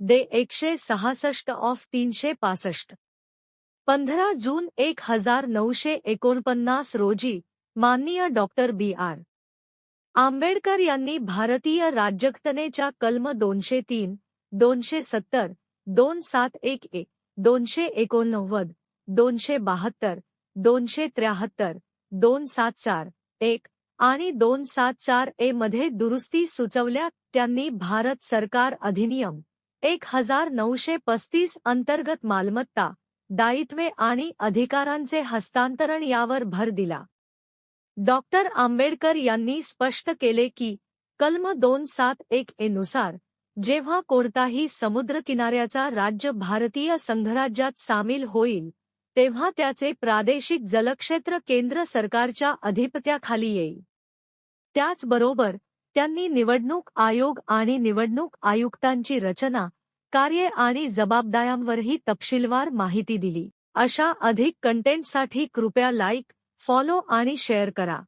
दे एकशे सहासष्ट ऑफ तीनशे पासष्ट. पंधरा जून एक हजार नऊशे एकोणपन्नास रोजी माननीय डॉक्टर बी आर. आंबेडकर यांनी भारतीय राज्यघटनेच्या कलम दोनशे तीन दोनशे सत्तर दोन सात एक एक दोनशे एकोणनव्वद दोनशे बहात्तर दोनशे त्र्याहत्तर दोन सात चार एक आणि दोन सात चार ए मध्ये दुरुस्ती सुचवल्या त्यांनी भारत सरकार अधिनियम एक हजार नऊशे पस्तीस अंतर्गत मालमत्ता दायित्वे आणि अधिकारांचे हस्तांतरण यावर भर दिला. डॉक्टर आंबेडकर यांनी स्पष्ट केले की कलम दोन सात एक ए नुसार जेव्हा कोणताही समुद्रकिनाऱ्याचा राज्य भारतीय संघराज्यात सामील होईल तेव्हा त्याचे प्रादेशिक जलक्षेत्र केंद्र सरकारच्या अधिपत्याखाली येईल. त्याचबरोबर त्यांनी निवडणूक आयोग आणि निवडणूक आयुक्तांची रचना कार्ये आणि जबाबदाऱ्यांवरही तपशीलवार माहिती दिली. अशा अधिक कंटेंटसाठी कृपया लाईक फॉलो आणि शेअर करा.